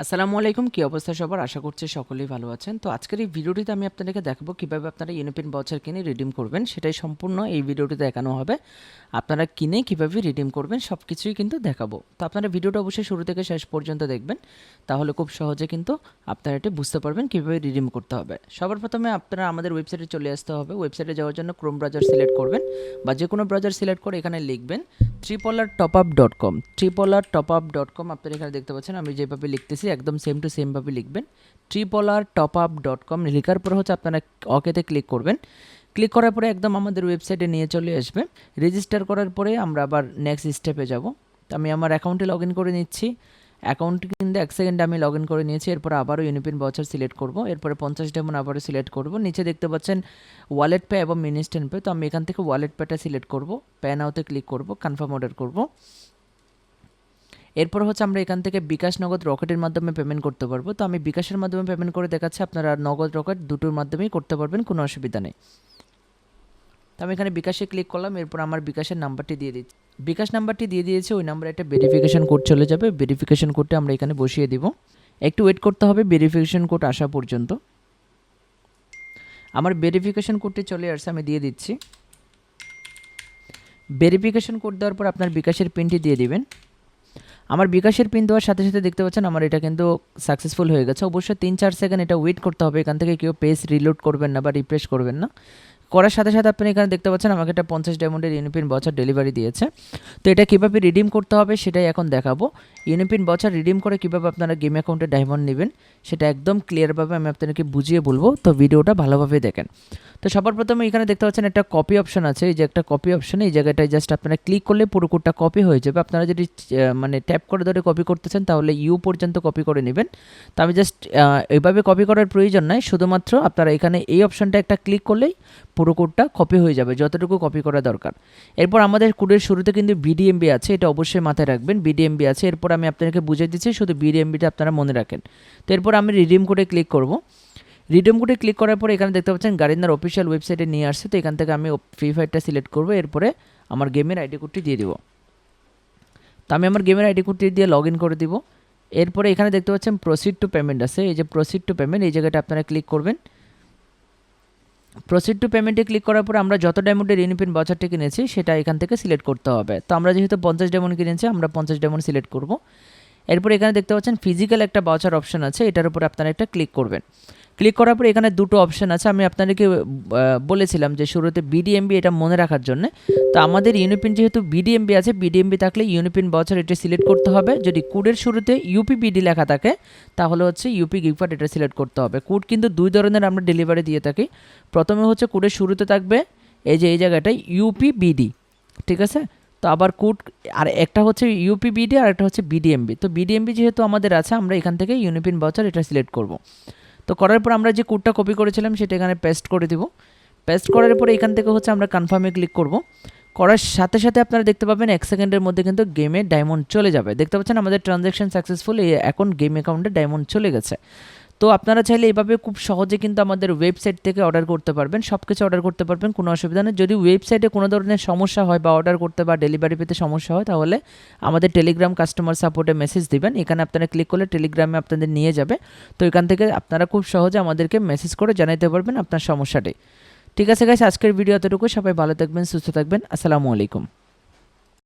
আসসালামু আলাইকুম, কী অবস্থা সবার? আশা করছি সকলেই ভালো আছেন। তো আজকের এই ভিডিওটিতে আমি আপনাদেরকে দেখাবো কীভাবে আপনারা ইউনিপিন বাউচার কিনে রিডিম করবেন। সেটাই সম্পূর্ণ এই ভিডিওটি দেখানো হবে। আপনারা কিনে কীভাবে রিডিম করবেন সব কিছুই কিন্তু দেখাবো। তো আপনারা ভিডিওটা অবশ্যই শুরু থেকে শেষ পর্যন্ত দেখবেন। তাহলে খুব সহজে কিন্তু আপনারা এটি বুঝতে পারবেন কীভাবে রিডিম করতে হবে। সবার প্রথমে আপনারা আমাদের ওয়েবসাইটে চলে আসতে হবে। ওয়েবসাইটে যাওয়ার জন্য ক্রোম ব্রাউজার সিলেক্ট করবেন বা যে কোনো ব্রাউজার সিলেক্ট করে এখানে লিখবেন Tripler top up dot com Tripler top up dot com আপনারা এখানে দেখতে পাচ্ছেন। আমি যেভাবে লিখতেছি একদম সেম টু সেমভাবে লিখবেন। Tripler top up dot com লেখার পরে হচ্ছে আপনারা অকেতে ক্লিক করবেন। ক্লিক করার পরে একদম আমাদের ওয়েবসাইটে নিয়ে চলে আসবে। রেজিস্টার করার পরে আমরা আবার নেক্সট স্টেপে যাব। তো আমি আমার অ্যাকাউন্টে লগ ইন করে নিচ্ছি। অ্যাকাউন্ট কিন্তু এক সেকেন্ডে আমি লগ ইন করে নিয়েছি। এরপর আবারও ইউনিপিন বছর সিলেক্ট করব। এরপরে পঞ্চাশ ডেমন আবারও সিলেক্ট করব। নিচে দেখতে পাচ্ছেন ওয়ালেট পে এবং মিনিস্টেন পে তো আমি এখান থেকে ওয়ালেট পেটা সিলেক্ট করব। পে নাওতে ক্লিক করব। কনফার্ম অর্ডার করব। এরপর হচ্ছে আমরা এখান থেকে বিকাশ নগদ রকেটের মাধ্যমে পেমেন্ট করতে পারব। তো আমি বিকাশের মাধ্যমে পেমেন্ট করে দেখাচ্ছি, আপনারা নগদ রকেট দুটোর মাধ্যমেই করতে পারবেন, কোনো অসুবিধা নেই। তো আমি এখানে বিকাশে ক্লিক করলাম, এরপর আমার বিকাশের নাম্বারটি দিয়ে দিচ্ছি। বিকাশ নাম্বারটি দিয়ে দিয়েছে, ওই নাম্বারে একটা ভেরিফিকেশন কোড চলে যাবে ভেরিফিকেশন কোডটা আমরা এখানে বসিয়ে দিব। একটু ওয়েট করতে হবে ভেরিফিকেশন কোড আসা পর্যন্ত। আমার ভেরিফিকেশন কোডটি চলে আসছে, আমি দিয়ে দিচ্ছি। ভেরিফিকেশন কোড দেওয়ার পর আপনার বিকাশের পিনটি দিয়ে দিবেন। আমার বিকাশের পিন দেওয়ার সাথে সাথে দেখতে পাচ্ছেন আমার এটা কিন্তু সাকসেসফুল হয়ে গেছে। অবশ্যই তিন চার সেকেন্ড এটা ওয়েট করতে হবে। এখান থেকে কেউ পেজ রিলোড করবেন না বা রিপ্রেস করবেন না। করার সাথে সাথে আপনি এখানে দেখতে পাচ্ছেন, আমাকে একটা পঞ্চাশ ডায়মন্ডের ইউনিপিন বছর ডেলিভারি দিয়েছে। তো এটা কীভাবে রিডিম করতে হবে সেটাই এখন দেখাবো। ইউনিপিন বছর রিডিম করে কীভাবে আপনারা গেম অ্যাকাউন্টে ডায়মন্ড নেবেন, সেটা একদম ক্লিয়ারভাবে আমি আপনাদেরকে বুঝিয়ে বলব। তো ভিডিওটা ভালোভাবে দেখেন। তো সবার প্রথমে এখানে দেখতে পাচ্ছেন একটা কপি অপশন আছে। এই যে একটা কপি অপশন এই জায়গাটায় জাস্ট আপনারা ক্লিক করলে পুরো কোডটা কপি হয়ে যাবে। আপনারা যদি মানে ট্যাপ করে ধরে কপি করতেছেন তাহলে ইউ পর্যন্ত কপি করে নেবেন। তো আমি জাস্ট এইভাবে কপি করার প্রয়োজন নাই। শুধুমাত্র আপনারা এখানে এই অপশনটা একটা ক্লিক করলেই পুরো কোডটা কপি হয়ে যাবে, যতটুকু কপি করা দরকার। এরপর আমাদের কোডের শুরুতে কিন্তু বিডিএমবি আছে, এটা অবশ্যই মাথায় রাখবেন বিডিএমবি আছে। এরপর আমি আপনাদেরকে বুঝিয়ে দিচ্ছি, শুধু বিডিএমবিটা আপনারা মনে রাখেন। তো এরপর আমি রিডিম কোডে ক্লিক করব। রিডিম কোডে ক্লিক করার পর এখানে দেখতে পাচ্ছেন গাড়িনার অফিসিয়াল ওয়েবসাইটে নিয়ে আসছে, তো এখান থেকে আমি ফ্রি ফায়ারটা সিলেক্ট করব, এরপরে আমার গেমের আইডি কোডটি দিয়ে দিব। তো আমি আমার গেমের আইডি কোডটি দিয়ে লগ ইন করে দিব। এরপরে এখানে দেখতে পাচ্ছেন প্রসিড টু পেমেন্ট আছে, এই যে প্রসিড টু পেমেন্ট এই জায়গাটা আপনারা ক্লিক করবেন। প্রসিড টু পেমেন্টে ক্লিক করার পর আমরা যত ডায়মন্ডের ইউনিপিন বাজারটি কিনেছি, সেটা এখান থেকে সিলেক্ট করতে হবে। তো আমরা যেহেতু পঞ্চাশ ডায়মন্ড কিনেছি, আমরা পঞ্চাশ ডায়মন্ড সিলেক্ট করব। এরপর এখানে দেখতে পাচ্ছেন ফিজিক্যাল একটা বাউচার অপশন আছে, এটার উপর আপনারা একটা ক্লিক করবেন। ক্লিক করার পর এখানে দুটো অপশন আছে, আমি আপনাদেরকে বলেছিলাম যে শুরুতে বিডিএমবি এটা মনে রাখার জন্য। তো আমাদের ইউনিপিন যেহেতু বিডিএমবি আছে বিডিএমবি থাকলে ইউনিপিন বাউচার এটা সিলেক্ট করতে হবে। যদি কোডের শুরুতে ইউপি বিডি লেখা থাকে, তাহলে হচ্ছে ইউপি গিফট এটা সিলেক্ট করতে হবে। কোড কিন্তু দুই ধরনের আমরা ডেলিভারি দিয়ে থাকি। প্রথমে হচ্ছে কোডের শুরুতে থাকবে, এই যে এই জায়গাটায় ইউপি বিডি ঠিক আছে? তো আবার কুট আর একটা হচ্ছে ইউপি বিডি আর একটা হচ্ছে বিডিএমবি তো বিডিএমবি যেহেতু আমাদের আছে, আমরা এখান থেকে ইউনিপিন বাউচার এটা সিলেক্ট করব। তো করার পর আমরা যে কোডটা কপি করেছিলাম, সেটা এখানে পেস্ট করে দিব। পেস্ট করার পরে এখান থেকে হচ্ছে আমরা কনফার্মে ক্লিক করব। করার সাথে সাথে আপনারা দেখতে পাবেন এক সেকেন্ডের মধ্যে কিন্তু গেমে ডায়মন্ড চলে যাবে। দেখতে পাচ্ছেন আমাদের ট্রানজ্যাকশন সাকসেসফুল এখন গেম অ্যাকাউন্টে ডায়মন্ড চলে গেছে। তো আপনারা চাইলে এইভাবে খুব সহজে কিন্তু আমাদের ওয়েবসাইট থেকে অর্ডার করতে পারবেন। সব কিছু অর্ডার করতে পারবেন, কোনো অসুবিধা নেই। যদি ওয়েবসাইটে কোনো ধরনের সমস্যা হয় বা অর্ডার করতে বা ডেলিভারি পেতে সমস্যা হয়, তাহলে আমাদের টেলিগ্রাম কাস্টমার সাপোর্টে মেসেজ দিবেন। এখানে আপনারা ক্লিক করলে টেলিগ্রামে আপনাদের নিয়ে যাবে। তো এখান থেকে আপনারা খুব সহজে আমাদেরকে মেসেজ করে জানাতে পারবেন আপনার সমস্যাটি। ঠিক আছে গাইস আজকের ভিডিও এতটুকু সবাই ভালো থাকবেন, সুস্থ থাকবেন। আসসালামু আলাইকুম।